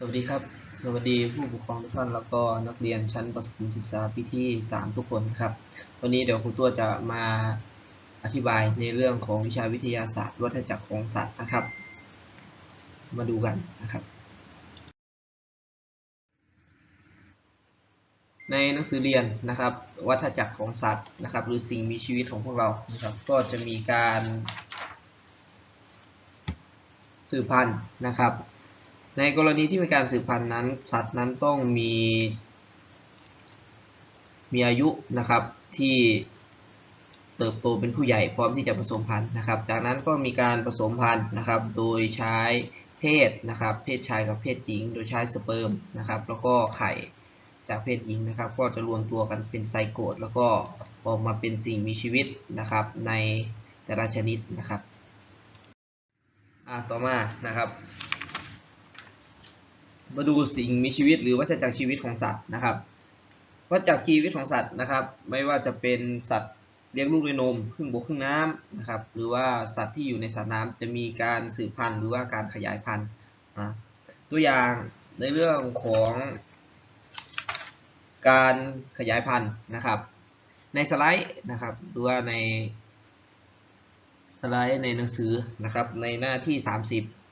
สวัสดีครับ สวัสดีผู้ปกครองทุกท่านแล้วก็นักเรียนชั้นประถมศึกษาปีที่ 3 ทุกคนครับ วันนี้เดี๋ยวครูตัวจะมาอธิบายในเรื่องของวิชาวิทยาศาสตร์ วัฏจักรของสัตว์นะครับ มาดูกันนะครับ ในหนังสือเรียนนะครับ วัฏจักรของสัตว์นะครับ หรือสิ่งมีชีวิตของพวกเรานะครับ ก็จะมีการสืบพันธุ์นะครับ ในกรณีที่มีการสืบพันธุ์นั้น สัตว์นั้นต้องมี มีอายุนะครับที่เติบโตเป็นผู้ใหญ่พร้อมที่จะผสมพันธุ์นะครับ จากนั้นก็มีการผสมพันธุ์นะครับ โดยใช้เพศนะครับ เพศชายกับเพศหญิง โดยใช้สเปิร์มนะครับ แล้วก็ไข่จากเพศหญิงนะครับ ก็จะรวมตัวกันเป็นไซโกตแล้วก็ออกมาเป็นสิ่งมีชีวิตนะครับ ในแต่ละชนิดนะครับอ่าต่อมานะครับ มาดูสิ่งมีชีวิตหรือวัฏจักรชีวิตของสัตว์นะครับวัฏจักรชีวิตของสัตว์นะครับ ไม่ว่าจะเป็นสัตว์เลี้ยงลูกด้วยนมครึ่งบกครึ่งน้ำนะครับ หรือว่าสัตว์ที่อยู่ในสระน้ำจะมีการสืบพันธุ์หรือว่าการขยายพันธุ์นะตัวอย่างในเรื่องของการขยายพันธุ์นะครับ ในสไลด์นะครับหรือว่าในสไลด์ในหนังสือนะครับในหน้าที่ 30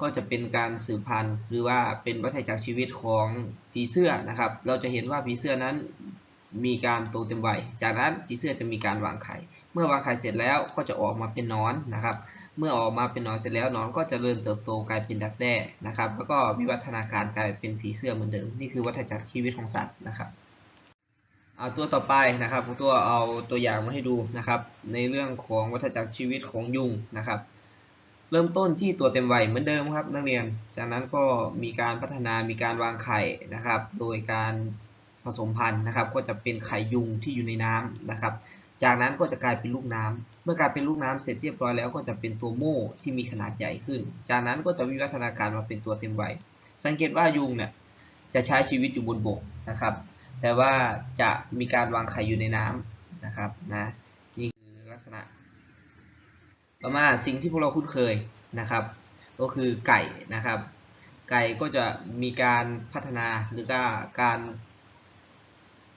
ก็จะเป็นการสืบพันธุ์หรือว่าเป็นวัฏจักรชีวิตของผีเสื้อนะครับ เราจะเห็นว่าผีเสื้อนั้นมีการโตเต็มวัย จากนั้นผีเสื้อจะมีการวางไข่ เมื่อวางไข่เสร็จแล้วก็จะออกมาเป็นนอนนะครับ เมื่อออกมาเป็นนอนเสร็จแล้วนอนก็จะเริ่มเติบโตกลายเป็นดักแด้นะครับ แล้วก็วิวัฒนาการกลายเป็นผีเสื้อเหมือนเดิม นี่คือวัฏจักรชีวิตของสัตว์นะครับ เอาตัวต่อไปนะครับตัวเอาตัวอย่างมาให้ดูนะครับ ในเรื่องของวัฏจักรชีวิตของยุงนะครับ เริ่มต้นที่ตัวเต็มวัยเหมือนเดิมครับนักเรียน จากนั้นก็มีการพัฒนามีการวางไข่นะครับ โดยการผสมพันธุ์นะครับ ก็จะเป็นไข่ยุงที่อยู่ในน้ำนะครับ จากนั้นก็จะกลายเป็นลูกน้ำเมื่อกลายเป็นลูกน้ำเสร็จเรียบร้อยแล้วก็จะเป็นตัวโม่ที่มีขนาดใหญ่ขึ้น จากนั้นก็จะวิวัฒนาการมาเป็นตัวเต็มวัย สังเกตว่ายุงเนี่ยจะใช้ชีวิตอยู่บนบกนะครับ แต่ว่าจะมีการวางไข่อยู่ในน้ำนะครับนะนี่คือลักษณะ ต่อมาสิ่งที่พวกเราคุ้นเคยนะครับ ก็คือไก่นะครับ ไก่ก็จะมีการพัฒนาหรือก็การ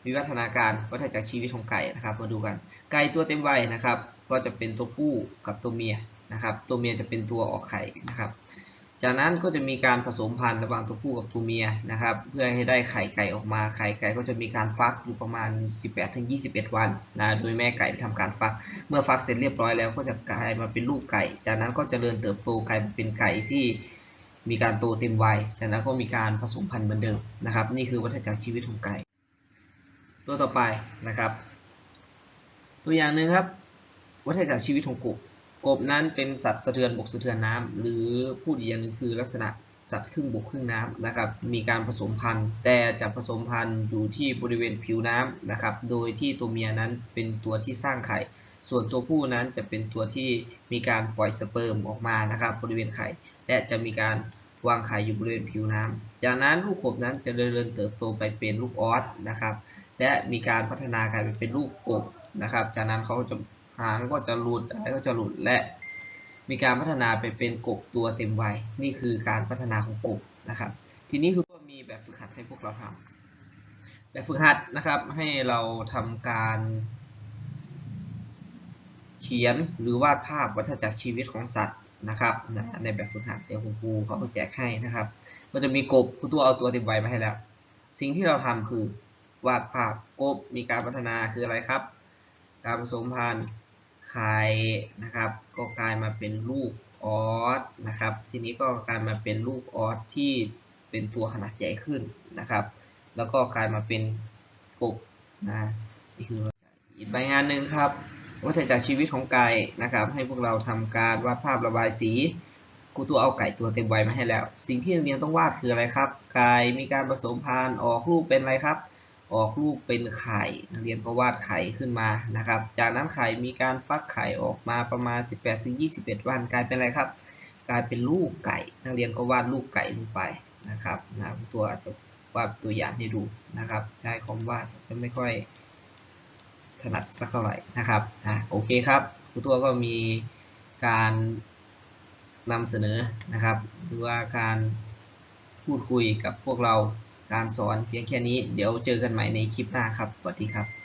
วิวัฒนาการวัฏจักรชีวิตของไก่นะครับ มาดูกัน ไก่ตัวเต็มวัยนะครับ ก็จะเป็นตัวผู้กับตัวเมียนะครับ ตัวเมียจะเป็นตัวออกไข่นะครับ จากนั้นก็จะมีการผสมพันธุ์ระหว่างตัวผู้กับตัวเมียนะครับ เพื่อให้ได้ไข่ไก่ออกมา ไข่ไก่ก็จะมีการฟักอยู่ประมาณ 18-21 วันนะ โดยแม่ไก่ทำการฟัก เมื่อฟักเสร็จเรียบร้อยแล้วก็จะกลายมาเป็นลูกไก่ จากนั้นก็จเจริญเติบโตกลายเป็นไก่ที่มีการโตเต็มวัย จากนั้นก็มีการผสมพันธุ์เหมือนเดิมนะครับ นี่คือวัฏจักรชีวิตของไก่ ตัวต่อไปนะครับ ตัวอย่างหนึ่งครับ วัฏจักรชีวิตของกบ กบนั้นเป็นสัตว์สะเทือนบกสะเทือนน้ำหรือพูดอีกอย่างหนึงคือลักษณะสัตว์ครึ่งบกครึ่งน้ำนะครับ มีการผสมพันธุ์ แต่จะผสมพันธุ์อยู่ที่บริเวณผิวน้ำนะครับ โดยที่ตัวเมียนั้นเป็นตัวที่สร้างไข่ ส่วนตัวผู้นั้นจะเป็นตัวที่มีการปล่อยสเปิร์มออกมานะครับ บริเวณไข่ และจะมีการวางไข่อยู่บริเวณผิวน้ำจากนั้นลูกกบนั้นจะเริญเติบโตไปเป็นลูกออสนะครับ และมีการพัฒนากลายไปเป็นลูกกบนะครับ จากนั้นเขาจะ หางก็จะหลุดอะไรก็จะหลุดและมีการพัฒนาไปเป็นกบตัวเต็มวัยนี่คือการพัฒนาของกบนะครับ ทีนี้คือก็มีแบบฝึกหัดให้พวกเราทำแบบฝึกหัดนะครับให้เราทำการ เขียนหรือวาดภาพวัฏจักรชีวิตของสัตว์นะครับในแบบฝึกหัดเดี๋ยวคุณครูเขาแจกให้นะครับก็จะมีกบคุณตัวเอาตัวเต็มวัยมาให้แล้ว สิ่งที่เราทำคือวาดภาพกบมีการพัฒนาคืออะไรครับ การผสมพันธุ์ ไข่นะครับก็กลายมาเป็นลูกออสนะครับ ทีนี้ก็กลายมาเป็นลูกออสที่เป็นตัวขนาดใหญ่ขึ้นนะครับ แล้วก็กลายมาเป็นกบนะนี่คืออีกใบงานหนึ่งครับวัฏจักรชีวิตของไก่นะครับ ให้พวกเราทำการวาดภาพระบายสีครูตัวเอาไก่ตัวเต็มวัยมาให้แล้ว สิ่งที่นักเรียนต้องวาดคืออะไรครับ ไก่มีการผสมพันธุ์ออกลูกเป็นอะไรครับ ออกลูกเป็นไข่นักเรียนก็วาดไข่ขึ้นมานะครับ จากนั้นไข่มีการฟักไข่ออกมาประมาณ 18-21 วันกลายเป็นอะไรครับ กลายเป็นลูกไก่ นักเรียนก็วาดลูกไก่ลงไปนะครับนะตัวอาจจะวาดตัวอย่างให้ดูนะครับ ใช้คอมวาดจะไม่ค่อยถนัดสักเท่าไหร่นะครับนะโอเคครับครูตัวก็มีการนำเสนอนะครับ หรือว่าการพูดคุยกับพวกเรา การสอนเพียงแค่นี้ เดี๋ยวเจอกันใหม่ในคลิปหน้าครับ สวัสดีครับ